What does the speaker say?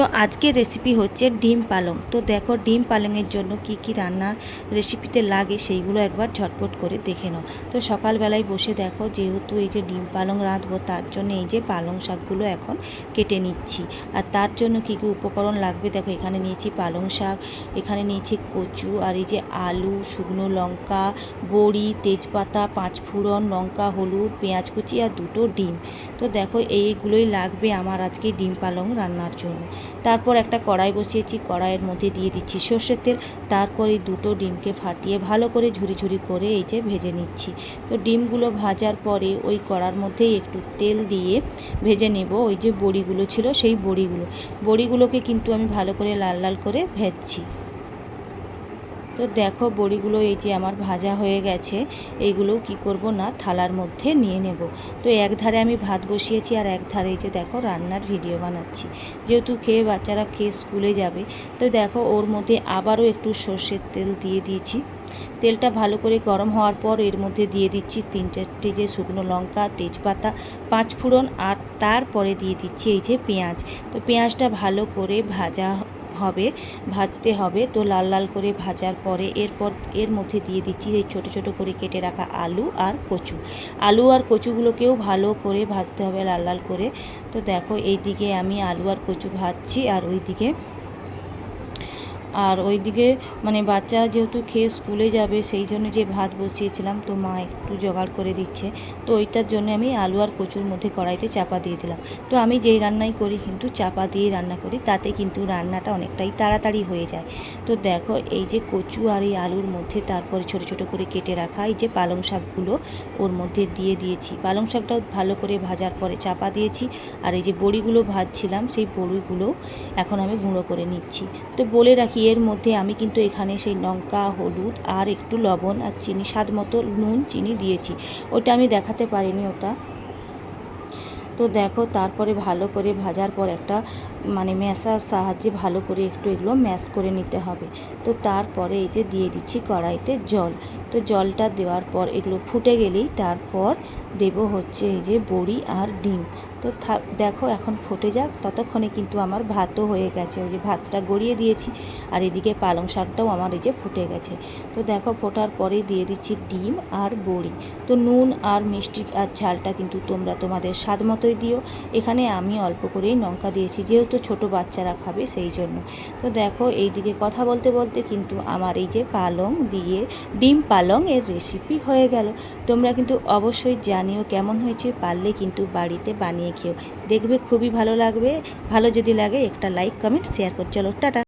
তো আজকের রেসিপি হচ্ছে ডিম পালং। তো দেখো ডিম পালংয়ের জন্য কি কি রান্না রেসিপিতে লাগে সেইগুলো একবার ঝটপট করে দেখে নাও। তো সকালবেলায় বসে দেখো যেহেতু এই যে ডিম পালং রাঁধবো, তার জন্য এই যে পালং শাকগুলো এখন কেটে নিচ্ছি। আর তার জন্য কী কী উপকরণ লাগবে? দেখো এখানে নিয়েছি পালং শাক, এখানে নিয়েছি কচু, আর এই যে আলু, শুকনো লঙ্কা, বড়ি, তেজপাতা, পাঁচফোড়ন, লঙ্কা, হলুদ, পেঁয়াজ কুচি আর দুটো ডিম। তো দেখো এইগুলোই লাগবে আমার আজকে ডিম পালং রান্নার জন্য। তারপর একটা কড়াই বসিয়েছি, কড়াইয়ের মধ্যে দিয়ে দিচ্ছি সর্ষের তেল, তারপরে দুটো ডিমকে ফাটিয়ে ভালো করে ঝুরি ঝুরি করে এই যে ভেজে নিচ্ছি। তো ডিমগুলো ভাজার পরে ওই কড়ার মধ্যেই একটু তেল দিয়ে ভেজে নেব, ওই যে বড়িগুলো ছিল সেই বড়িগুলো। বড়িগুলোকে কিন্তু আমি ভালো করে লাল লাল করে ভেজছি। তো দেখো বড়িগুলো এই যে আমার ভাজা হয়ে গেছে এইগুলো কি করব না, থালার মধ্যে নিয়ে নেব। তো এক ধারে আমি ভাত বসিয়েছি আর এক ধারে এই যে দেখো রান্নার ভিডিও বানাচ্ছি। যেহেতু খেয়ে বাচ্চারা খেয়ে স্কুলে যাবে, তো দেখো ওর মধ্যে আবারও একটু সর্ষের তেল দিয়ে দিয়েছি। তেলটা ভালো করে গরম হওয়ার পর এর মধ্যে দিয়ে দিচ্ছি তিন চারটে যে শুকনো লঙ্কা, তেজপাতা, পাঁচ ফোড়ন আর তারপরে দিয়ে দিচ্ছি এই যে পেঁয়াজ। তো পেঁয়াজটা ভালো করে ভাজা হবে, ভাজতে হবে। তো লাল লাল করে ভাজার পরে এরপর এর মধ্যে দিয়ে দিচ্ছি এই ছোটো ছোটো করে কেটে রাখা আলু আর কচু। আলু আর কচুগুলোকেও ভালো করে ভাজতে হবে লাল লাল করে। তো দেখো এই দিকে আমি আলু আর কচু ভাজছি আর ওই দিকে আর ওইদিকে মানে বাচ্চারা যেহেতু খেয়ে স্কুলে যাবে, সেই জন্য যে ভাত বসিয়েছিলাম, তো মা একটু জোগাড় করে দিচ্ছে। তো ওইটার জন্য আমি আলু আর কচুর মধ্যে কড়াইতে চাপা দিয়ে দিলাম। তো আমি যেই রান্নাই করি কিন্তু চাপা দিয়ে রান্না করি, তাতে কিন্তু রান্নাটা অনেকটাই তাড়াতাড়ি হয়ে যায়। তো দেখো, এই যে কচু আর এই আলুর মধ্যে তারপরে ছোট ছোট করে কেটে রাখা, এই যে পালং শাকগুলো ওর মধ্যে দিয়ে দিয়েছি। পালং শাকটাও ভালো করে ভাজার পরে চাপা দিয়েছি। আর এই যে বড়িগুলো ভাজছিলাম, সেই বড়িগুলো এখন আমি গুঁড়ো করে নিচ্ছি। তো বলে রাখি এর মধ্যে আমি কিন্তু এখানে সেই লঙ্কা, হলুদ আর একটু লবণ আর চিনি, স্বাদ মতো নুন, চিনি দিয়েছি। ওটা আমি দেখাতে পারিনি ওটা। তো দেখো, তারপরে ভালো করে ভাজার পর একটা মানে ম্যাশার সাহায্যে ভালো করে একটু এগুলো ম্যাশ করে নিতে হবে। তো তারপরে এই যে দিয়ে দিচ্ছি কড়াইতে জল। তো জলটা দেওয়ার পর এগুলো ফুটে গেলেই তারপর দেব হচ্ছে এই যে বড়ি আর ডিম। তো দেখো এখন ফুটে যাক, ততক্ষণে কিন্তু আমার ভাতও হয়ে গেছে। ওই যে ভাতটা গড়িয়ে দিয়েছি, আর এদিকে পালং শাকটাও আমার এই যে ফুটে গেছে। তো দেখো ফোটার পরেই দিয়ে দিচ্ছি ডিম আর বড়ি। তো নুন আর মিষ্টি আর ঝালটা কিন্তু তোমরা তোমাদের স্বাদ মতোই দিও। এখানে আমি অল্প করেই লঙ্কা দিয়েছি, যেহেতু ছোট বাচ্চারা খাবে সেই জন্য। তো দেখো এই দিকে কথা বলতে বলতে কিন্তু আমার এই যে পালং দিয়ে ডিম পালং এর রেসিপি হয়ে গেল। তোমরা কিন্তু অবশ্যই জানিও কেমন হয়েছে, পারলে কিন্তু বাড়িতে বানিয়ে দেখবে খুবই ভালো লাগবে। ভালো যদি লাগে একটা লাইক কমেন্ট শেয়ার কর। চলো, টাটা।